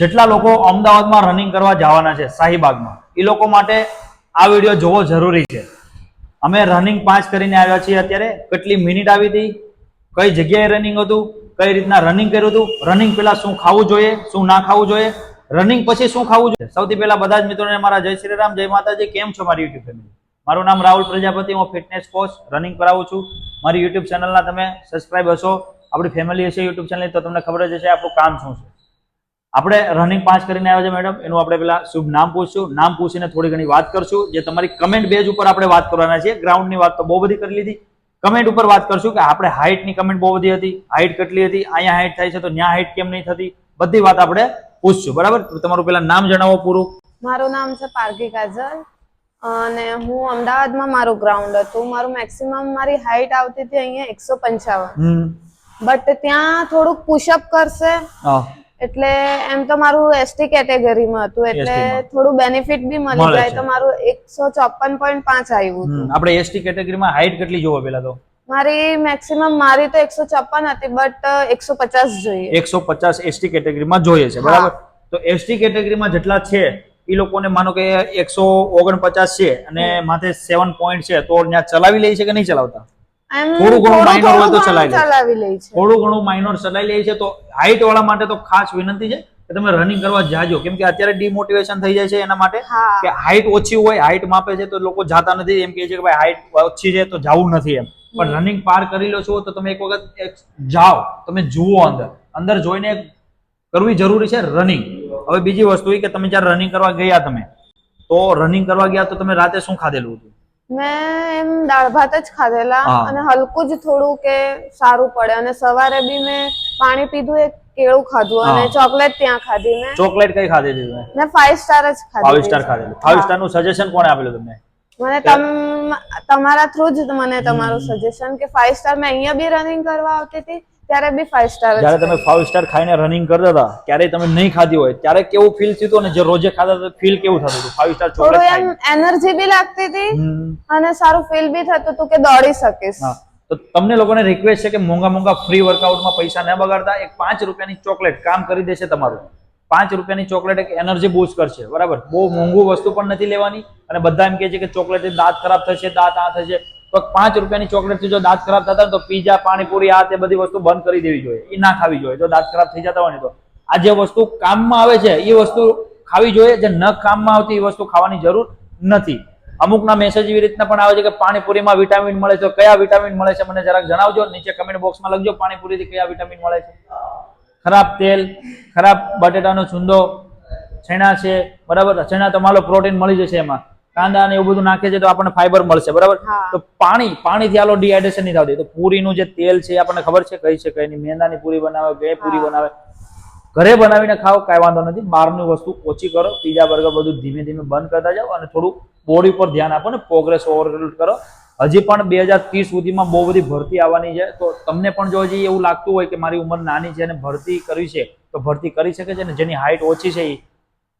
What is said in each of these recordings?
જેટલા લોકો અમદાવાદમાં રનિંગ કરવા જવાના છે શાહીબાગમાં, એ લોકો માટે આ વીડિયો જોવો જરૂરી છે. અમે રનિંગ પાંચ કરીને આવ્યા છીએ અત્યારે. કેટલી મિનિટ આવી હતી? કઈ જગ્યાએ રનિંગ હતું? કઈ રીતના રનિંગ કર્યું હતું? રનિંગ પહેલાં શું ખાવું જોઈએ? શું ના ખાવું જોઈએ? રનિંગ પછી શું ખાવું જોઈએ? સૌથી પહેલા બધા જ મિત્રોને મારા જય શ્રી રામ, જય માતાજી, કેમ છો મારી યુટ્યુબ ફેમિલી મારું નામ રાહુલ પ્રજાપતિ, હું ફિટનેસ કોચ રનિંગ કરાવું છું. મારી યુટ્યુબ ચેનલના તમે સબસ્ક્રાઇબ હશો. આપણી ફેમિલી હશે યુટ્યુબ ચેનલ તો તમને ખબર જ હશે આપણું કામ શું છે. આપણે રનિંગ પાંચ કરીને આવ્યા છે મેડમ એનું આપણે પેલા શુભ નામ પૂછશું. નામ પૂછીને થોડી ઘણી વાત કરશું. જે તમારી કમેન્ટ બેઝ ઉપર આપણે વાત કરવાના છે ગ્રાઉન્ડની વાત તો બહુ બધી કરી લીધી. કમેન્ટ ઉપર વાત કરશું કે આપણે હાઇટની કમેન્ટ બહુ બધી હતી. હાઇટ કેટલી હતી? અહીંયા હાઇટ થાય છે તો ત્યાં હાઇટ કેમ નહીં થતી? બધી વાત આપણે પૂછશું. બરાબર? તમારું પેલા નામ જણાવો પૂરું. મારું નામ છે પારકી કાજલ. અને હું અમદાવાદમાં મારું ગ્રાઉન્ડ હતું. મારું મેક્સિમમ મારી હાઇટ આવતી હતી અહીંયા એકસો પંચાવન. બટ ત્યાં થોડુંક પુશઅપ કરશે. એટલે એમ તો મારું એસટી કેટેગરીમાં હતું એટલે થોડું બેનિફિટ બી મળી જાય. તો મારું એકસો ચોપન પોઈન્ટ પાંચ આવ્યું આપણે એસટી કેટેગરીમાં હાઇટ કેટલી જોવો પેલા તો? મારી મેક્સિમમ મારી તો એકસો ચોપન હતી બટ એકસો પચાસ જોઈએ. એકસો પચાસ એસટી કેટેગરીમાં જોઈએ છે બરાબર? તો એસટી કેટેગરીમાં જેટલા છે એ લોકોને માનો કે એકસો ઓગણપચાસ છે અને માથે સેવન પોઈન્ટ છે તો ત્યાં ચલાવી લે છે કે નહીં ચલાવતા? થોડું ઘણું માઇનોર હોય તો ચલાવી લે. થોડું ઘણું માઇનોર ચલાવી લે છે તો હાઇટ વાળા માટે તો ખાસ વિનંતી છે કે તમે રનિંગ કરવા જાજો. કેમ કે અત્યારે ડિમોટિવેશન થઈ જાય છે એના માટે કે હાઇટ ઓછી હોય હાઇટ માપે છે તો લોકો જાતા નથી. એમ કહે છે કે ભાઈ હાઇટ ઓછી છે તો જવું નથી એમ. પણ રનિંગ પાર કરી લો છો તો તમે એક વખત જાઓ. તમે જુઓ અંદર. અંદર જોઈને કરવી જરૂરી છે રનિંગ હવે બીજી વસ્તુ એ કે તમે જ્યારે રનિંગ કરવા ગયા તમે તો રનિંગ કરવા ગયા તો તમે રાતે શું ખાધેલું હતું? મેં એમ દાળ ભાત જ ખાધેલા અને હલકું જ થોડું કે સારું પડે. અને સવારે બી મેં પાણી પીધું એક કેળું ખાધું અને ચોકલેટ ત્યાં ખાધી મેં. ચોકલેટ કઈ ખાધી તમે? મેં ફાઈવ સ્ટાર જ ખાધી ફાઈવ સ્ટાર ખાધેલું ફાઈવ સ્ટારનું સજેશન કોણે આપેલું તમને? મને તમ તમારા થ્રુ જ મને તમારું સજેશન કે ફાઈવ સ્ટાર મેં અહીંયા બી રનિંગ કરવા આવતી હતી. ત્યારે બી ફાઈવ સ્ટાર જ્યારે તમે ફાઈવ સ્ટાર ખાઈને રનિંગ કરતા હતા ત્યારે તમે નહીં ખાધી હોય ત્યારે કેવું ફીલ થતું અને જે રોજે ખાતા હતા ફીલ કેવું થતું હતું? ફાઈવ સ્ટાર ચોકલેટ એમ એનર્જી બી લાગતી હતી અને સારું ફીલ બી થતું હતું કે દોડી શકીશ. તો તમને લોકોને રિક્વેસ્ટ છે કે મોંઘા મોંઘા ફ્રી વર્કઆઉટમાં પૈસા ન બગાડતા એક પાંચ રૂપિયાની ચોકલેટ કામ કરી દેશે તમારું. પાંચ રૂપિયાની ચોકલેટ એક એનર્જી બૂસ્ટ કરશે બરાબર? બહુ મોંઘું વસ્તુ પણ નથી લેવાની અને બધા એમ કહે છે કે ચોકલેટ દાંત ખરાબ થશે દાંત આ થશે. તો પાંચ રૂપિયાની ચોકલેટથી જો દાંત ખરાબ થતા તો પીઝા, પાણીપુરી, આ તે બધી વસ્તુ બંધ કરી દેવી જોઈએ. એ ના ખાવી જોઈએ. જો દાંત ખરાબ થઈ જતા હોય ને તો. આ જે વસ્તુ કામમાં આવે છે એ વસ્તુ ખાવી જોઈએ. જે ન કામમાં આવતી એ વસ્તુ ખાવાની જરૂર નથી. અમુકના મેસેજ એવી રીતના પણ આવે છે કે પાણીપુરીમાં વિટામિન મળે છે. કયા વિટામિન મળે છે? મને જરાક જણાવજો. નીચે કમેન્ટ બોક્સમાં લખજો પાણીપુરીથી કયા વિટામિન મળે છે. ખરાબ તેલ, ખરાબ બટેટાનો છુંદો, છેણા છે. બરાબર? છેણા તમારો પ્રોટીન મળી જશે એમાં. કાંદા ને એવું બધું નાખે છે તો આપણને ફાઈબર મળશે બરાબર? તો પાણી પાણીથી આલો ડિહાઇડ્રેશન નહીં થતું. તો પૂરીનું જે તેલ છે આપણને ખબર છે કઈ છે કઈ નહીં. મેંદાની પૂરી બનાવે બે પૂરી બનાવે. ઘરે બનાવીને ખાઓ કાંઈ વાંધો નથી. બહારની વસ્તુ ઓછી કરો. પીઝા બર્ગર બધું ધીમે ધીમે બંધ કરતા જાઓ અને થોડું બોડી પર ધ્યાન આપો ને. પ્રોગ્રેસ ઓવરલોડ કરો. હજી પણ બે હજાર ત્રીસ સુધીમાં બહુ બધી ભરતી આવવાની છે. તો તમને પણ જો હજી એવું લાગતું હોય કે મારી ઉંમર નાની છે અને ભરતી કરવી છે તો ભરતી કરી શકે છે ને? જેની હાઇટ ઓછી છે એ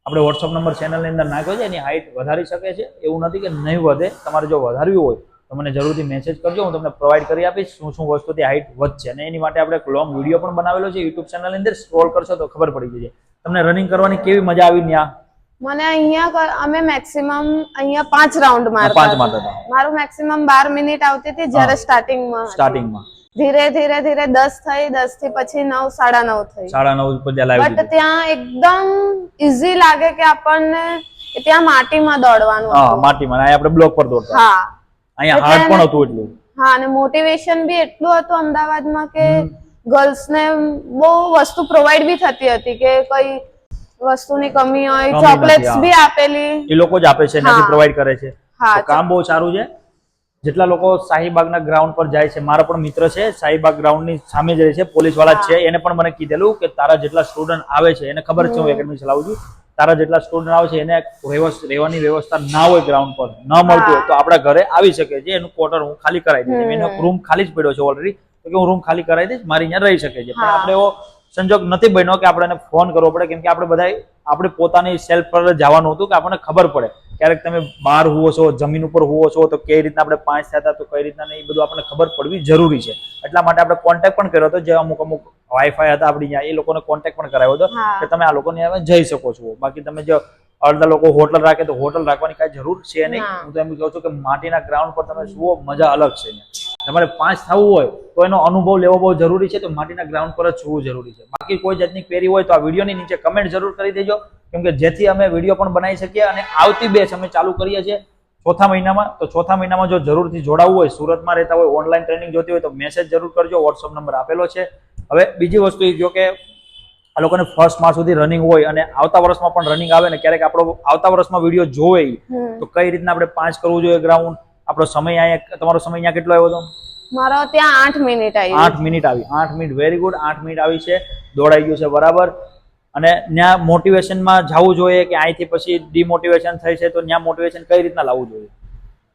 આપણે વોટ્સઅપ નંબર ચેનલની અંદર નાખ્યો છે એની હાઇટ વધારી શકે છે. એવું નથી કે નહીં વધે તમારે જો વધારવી હોય તો મને જરૂરથી મેસેજ કરજો હું તમને પ્રોવાઈડ કરી આપીશ શું શું વસ્તુથી હાઇટ વધશે. અને એની માટે આપણે એક લોંગ વીડિયો પણ બનાવેલો છે યુટ્યુબ ચેનલની અંદર. સ્ક્રોલ કરશો તો ખબર પડી જશે. તમને રનિંગ કરવાની કેવી મજા આવી ત્યાં? મને અહીંયા અમે મેક્સિમમ અહીંયા પાંચ રાઉન્ડ મારતા પાંચ મારતા મારું મેક્સિમમ બાર મિનિટ આવતી હતી જ્યારે સ્ટાર્ટિંગમાં સ્ટાર્ટિંગમાં ધીરે ધીરે ધીરે દસ થઈ દસથી પછી નવ સાડા નવ થઈ. સાડા નવ ઉપર બટ ત્યાં એકદમ ઇઝી લાગે કે આપણને ત્યાં માટીમાં દોડવાનું હા માટીમાં. આપણે બ્લોક પર દોડતા. હા. અહીંયા હાર્ડ પણ હતું એટલું. હા અને મોટિવેશન બી એટલું હતું અમદાવાદમાં કે ગર્લ્સ ને બહુ વસ્તુ પ્રોવાઈડ બી થતી હતી કે કઈ વસ્તુની કમી હોય ચોકલેટ્સ. બી આપેલી. એ લોકો જ આપે છે ને. પ્રોવાઈડ કરે છે. હા કામ બહુ સારું છે. જેટલા લોકો શાહીબાગના ગ્રાઉન્ડ પર જાય છે મારા પણ મિત્ર છે શાહીબાગ ગ્રાઉન્ડની સામે જ રહે છે પોલીસવાળા છે. એને પણ મને કીધેલું કે તારા જેટલા સ્ટુડન્ટ આવે છે એને ખબર છે હું એકેડમી ચલાવું છું. તારા જેટલા સ્ટુડન્ટ આવે છે એને રહેવાની વ્યવસ્થા ના હોય ગ્રાઉન્ડ પર ન મળતું હોય તો આપણા ઘરે આવી શકે છે એનું ક્વોટર હું ખાલી કરાવી દઈશ. એનો રૂમ ખાલી જ પડ્યો છે ઓલરેડી તો કે હું રૂમ ખાલી કરાવી દઈશ મારી અહીંયા રહી શકે છે. પણ આપણે એવો સંજોગ નથી બન્યો કે આપણે એને ફોન કરવો પડે કેમ કે આપણે બધા આપણે પોતાની સેલ્ફ પર જવાનું હતું કે આપણને ખબર પડે. ક્યારેક તમે બહાર હોવો છો જમીન ઉપર હોવો છો તો કઈ રીતના આપણે પાંચ થયા હતા તો કઈ રીતના નહીં બધું આપણને ખબર પડવી જરૂરી છે. એટલા માટે આપણે કોન્ટેક્ટ પણ કર્યો હતો જે અમુક અમુક વાઈફાઈ હતા આપણી ત્યાં એ લોકોને કોન્ટેક્ટ પણ કરાવ્યો હતો કે તમે આ લોકોને જઈ શકો છો. બાકી તમે જો અડધા લોકો હોટલ રાખે તો હોટલ રાખવાની કાંઈ જરૂર છે નહીં. હું. તો એમ કહું છું કે માટીના ગ્રાઉન્ડ પર તમે જુઓ મજા અલગ છે. તમારે પાંચ થવું હોય તો એનો અનુભવ લેવો બહુ જરૂરી છે તો માટીના ગ્રાઉન્ડ પર જ છૂવું જરૂરી છે. બાકી કોઈ જાતની ક્વેરી હોય તો આ વિડીયોની નીચે કમેન્ટ જરૂર કરી દેજો કેમ કે જેથી અમે વીડિયો પણ બનાવી શકીએ અને આવતી બેચ અમે ચાલુ કરીએ છીએ ચોથા મહિનામાં. તો ચોથા મહિનામાં જો જરૂરથી જોડાવવું હોય સુરતમાં રહેતા હોય ઓનલાઈન ટ્રેનિંગ જોતી હોય તો મેસેજ જરૂર કરજો. વોટ્સઅપ નંબર આપેલો છે. હવે બીજી વસ્તુ એ જો કે આ લોકોને ફર્સ્ટ માર્ચ સુધી રનિંગ હોય અને આવતા વર્ષમાં પણ રનિંગ આવે ને ક્યારેક આપણો આવતા વર્ષમાં વીડિયો જોવે તો કઈ રીતના આપણે પાંચ કરવું જોઈએ ગ્રાઉન્ડ આપણો સમય અહીંયા તમારો સમય અહીંયા કેટલો આવ્યો હતો? મારો ત્યાં આઠ મિનિટ આવી આઠ મિનિટ આવી. આઠ મિનિટ વેરી ગુડ આઠ મિનિટ આવી છે. દોડાઈ ગયું છે બરાબર. અને ત્યાં મોટિવેશનમાં જવું જોઈએ કે અહીંથી પછી ડિમોટિવેશન થઈ છે તો ત્યાં મોટિવેશન કઈ રીતના લાવવું જોઈએ?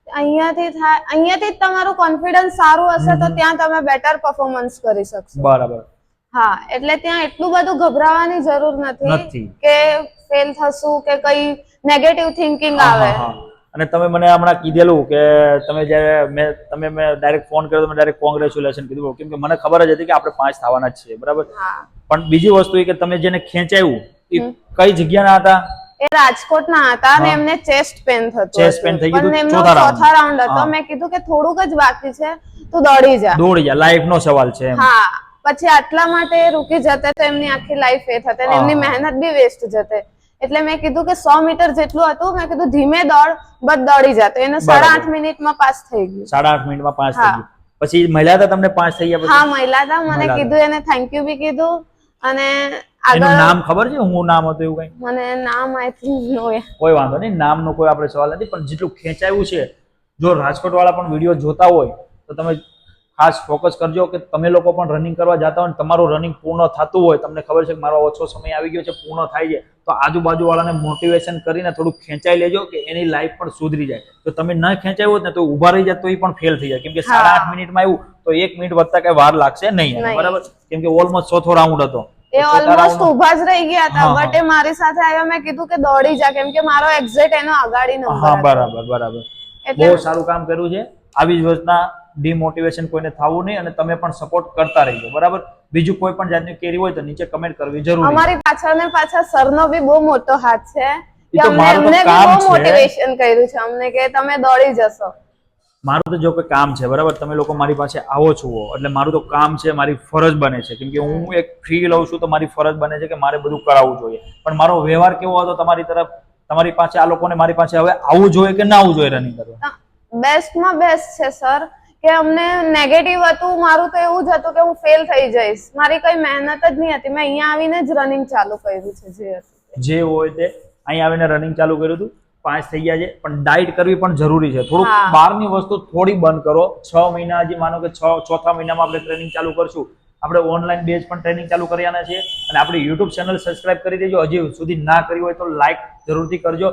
અહીંયાથી થાય અહીંયાથી તમારું કોન્ફિડન્સ સારું હશે તો ત્યાં તમે બેટર પરફોર્મન્સ કરી શકશો. બરાબર. હા એટલે ત્યાં એટલું બધું ગભરાવાની જરૂર નથી. કે ફેલ થશું કે કઈ નેગેટિવ થિંકિંગ આવે. અને તમે મને હમણાં કીધેલું કે તમે જ્યારે મેં તમે મેં ડાયરેક્ટ ફોન કર્યો તમે ડાયરેક્ટ કોંગ્રેચ્યુલેશન કીધું. કેમ કે મને ખબર જ હતી કે આપણે પાંચ થવાના જ છીએ બરાબર? પણ બીજી વસ્તુ એ કે તમે જેને ખેંચાયું એ કઈ જગ્યાના હતા? એ રાજકોટના હતા અને એમને ચેસ્ટ પેન થતું ચેસ્ટ પેન થઈ ગયું એમનો ચોથા રાઉન્ડ હતો. મેં કીધું કે થોડુંક જ બાકી છે તું દોડી જા. દોડી જા. લાઈફ નો સવાલ છે હા. પછી આટલા માટે રૂકી જતે તો એમની આખી લાઈફ એ થતે અને એમની મહેનત બી વેસ્ટ જતે. એટલે મેં કીધું કે સો મીટર જેટલું હતું મેં કીધું ધીમે દોડ બધ દોડી જતો એને સાડા. આઠ મિનિટમાં પાસ થઈ ગયું. સાડા આઠ મિનિટમાં પાસ થઈ ગયું. પછી મહિલા હતા તમને પાસ થઈ ગયા હા મહિલા હતા મને કીધું એને થેન્ક યુ બી કીધું. અને એનું આગળ નામ ખબર છે? હું નામ હતું એવું કઈ? મને નામ આઈ થિંક નો કોઈ વાંધો નહીં નામનો કોઈ આપણે સવાલ નથી પણ જેટલું ખેંચાયું છે જો રાજકોટ વાળા પણ વીડિયો જોતા હોય તો તમે ખાસ ફોકસ કરજો કે તમે લોકો પણ રનિંગ કરવા જતા હોય તમારું રનિંગ પૂર્ણ થતું હોય તમને ખબર છે કે મારો ઓછો સમય આવી ગયો છે પૂર્ણ થાય છે તો આજુબાજુ વાળાને મોટિવેશન કરીને થોડું ખેંચાઈ લેજો કે એની લાઈફ પણ સુધરી જાય. તો તમે ન ખેંચાયું હોત ને તો ઊભા રહી જાય તો એ પણ ફેલ થઈ જાય. કેમ કે સાડા આઠ મિનિટમાં આવ્યું તો એક મિનિટ વધતા કઈ વાર લાગશે નહીં. બરાબર? કેમ કે ઓલમોસ્ટ ચોથો રાઉન્ડ હતો. એ ઓલમોસ્ટ ઊભા જ રહી ગયા હતા. બટ એ મારી સાથે આવ્યા મેં કીધું કે દોડી જા કેમ કે મારો એક્ઝેક્ટ એનો અગાડી હા બરાબર બરાબર. બહુ સારું કામ કર્યું છે. આવી જ રીતના ડિમોટિવેશન કોઈને થવું નહીં અને તમે પણ સપોર્ટ કરતા રહીજો. બરાબર? બીજું કોઈ પણ જાતની કેરી હોય તો નીચે કમેન્ટ કરવી જરૂરી. અમારી પાછળ ને પાછળ સરનો બી બહુ મોટો હાથ છે. કે અમને બહુ મોટિવેશન કર્યું છે. અમને કે તમે દોડી જશો. મારું તો જો કોઈ કામ છે બરાબર? તમે લોકો મારી પાસે આવો છો એટલે મારું તો કામ છે મારી ફરજ બને છે. કેમ કે હું એક ફ્રી લઉં છું તો મારી ફરજ બને છે કે મારે બધું કરાવવું જોઈએ. પણ મારો વ્યવહાર કેવો હતો તમારી તરફ? તમારી પાસે આ લોકોને મારી પાસે હવે આવવું જોઈએ કે ના આવવું જોઈએ રનિંગ કરવા? બેસ્ટમાં બેસ્ટ છે સર કે અમને નેગેટિવ હતું મારું તો એવું જ હતું કે હું ફેલ થઈ જઈશ. મારી કઈ મહેનત જ નહીં હતી. મેં અહીંયા આવીને જ રનિંગ ચાલુ કર્યું છે જે જે હોય તે. અહીં આવીને રનિંગ ચાલુ કર્યું હતું. પાંચ થઈ ગયા છે. પણ ડાયટ કરવી પણ જરૂરી છે. થોડુંક. બહારની વસ્તુ થોડી બંધ કરો. છ મહિના હજી માનો કે છ ચોથા મહિનામાં આપણે ટ્રેનિંગ ચાલુ કરશું. આપણે ઓનલાઈન બેઝ પણ ટ્રેનિંગ ચાલુ કર્યાના છે. અને આપણી યુટ્યુબ ચેનલ સબસ્ક્રાઇબ કરી દેજો. હજી સુધી ના કરી હોય તો લાઈક જરૂરથી કરજો.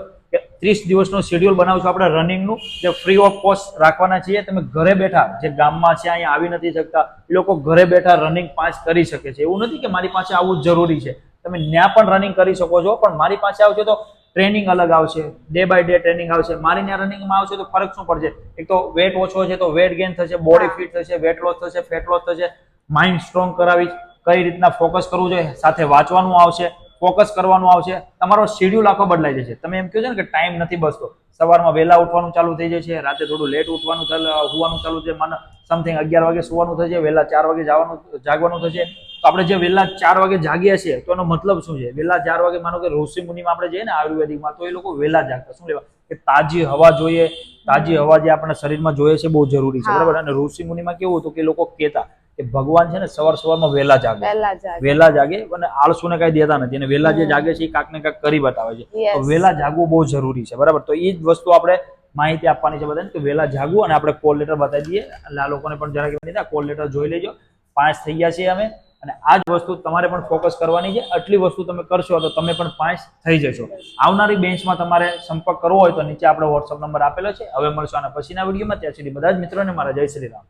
ત્રીસ દિવસનું શેડ્યુલ બનાવશું આપણે રનિંગનું જે ફ્રી ઓફ કોસ્ટ રાખવાના છીએ. તમે ઘરે બેઠા જે ગામમાં છે અહીંયા આવી નથી શકતા એ લોકો ઘરે બેઠા રનિંગ પાંચ કરી શકે છે. એવું નથી કે મારી પાસે આવવું જ જરૂરી છે. તમે ત્યાં પણ રનિંગ કરી શકો છો પણ મારી પાસે આવશે તો ટ્રેનિંગ અલગ આવશે. ડે બાય ડે ટ્રેનિંગ આવશે. મારી ત્યાં રનિંગમાં આવશે તો ફરક શું પડશે? એક તો વેટ ઓછો છે તો વેટ ગેઇન થશે બોડી ફિટ થશે વેટ લોસ થશે ફેટ લોસ થશે. માઇન્ડ સ્ટ્રોંગ કરાવી કઈ રીતના ફોકસ કરવું જોઈએ? સાથે વાંચવાનું આવશે. ફોકસ કરવાનું આવશે. તમારો શેડ્યુલ આખો બદલાઈ જશે. તમે એમ કહો છો ને કે ટાઈમ નથી બસતો સવારમાં વહેલા ઉઠવાનું ચાલુ થઈ જશે રાતે થોડું લેટ ઉઠવાનું ચાલુ હોવાનું ચાલુ છે મને સમથિંગ અગિયાર વાગે સુવાનું થશે વહેલા ચાર વાગે જવાનું જાગવાનું થશે. તો આપણે જે વહેલા ચાર વાગે જાગ્યા છીએ તો એનો મતલબ શું છે? વહેલા ચાર વાગે માનો કે ઋષિ મુનિમાં આપણે જઈએ ને આયુર્વેદિકમાં તો એ લોકો વહેલા જાગતા. શું લેવા? કે તાજી હવા જોઈએ. તાજી હવા જે આપણા શરીરમાં જોઈએ છે બહુ જરૂરી છે. બરાબર? અને ઋષિ મુનિમાં કેવું હતું કે લોકો કહેતા કે ભગવાન છે ને સવાર સવારમાં વહેલા જાગે. વહેલા જાગે. અને આળસુને કઈ દેતા નથી અને વહેલા જે જાગે છે એ કાંક ને કાંક કરી બતાવે છે. તો વહેલા જાગવું બહુ જરૂરી છે બરાબર? તો એ જ વસ્તુ આપણે માહિતી આપવાની છે બધાને કે વહેલા જાગવું અને આપણે કોલ લેટર બતાવી દઈએ. એટલે આ લોકોને પણ જરાક કોલ લેટર જોઈ લેજો. પાંચ થઈ ગયા છીએ અમે અને આ જ વસ્તુ તમારે પણ ફોકસ કરવાની છે. આટલી વસ્તુ તમે કરશો તો તમે પણ પાંચ થઈ જશો. આવનારી બેન્ચમાં તમારે સંપર્ક કરવો હોય તો નીચે આપણે વોટ્સઅપ નંબર આપેલો છે. હવે મળશો અને પછીના વિડીયોમાં. ત્યાં સુધી બધા જ મિત્રોને મારા જય શ્રી રામ.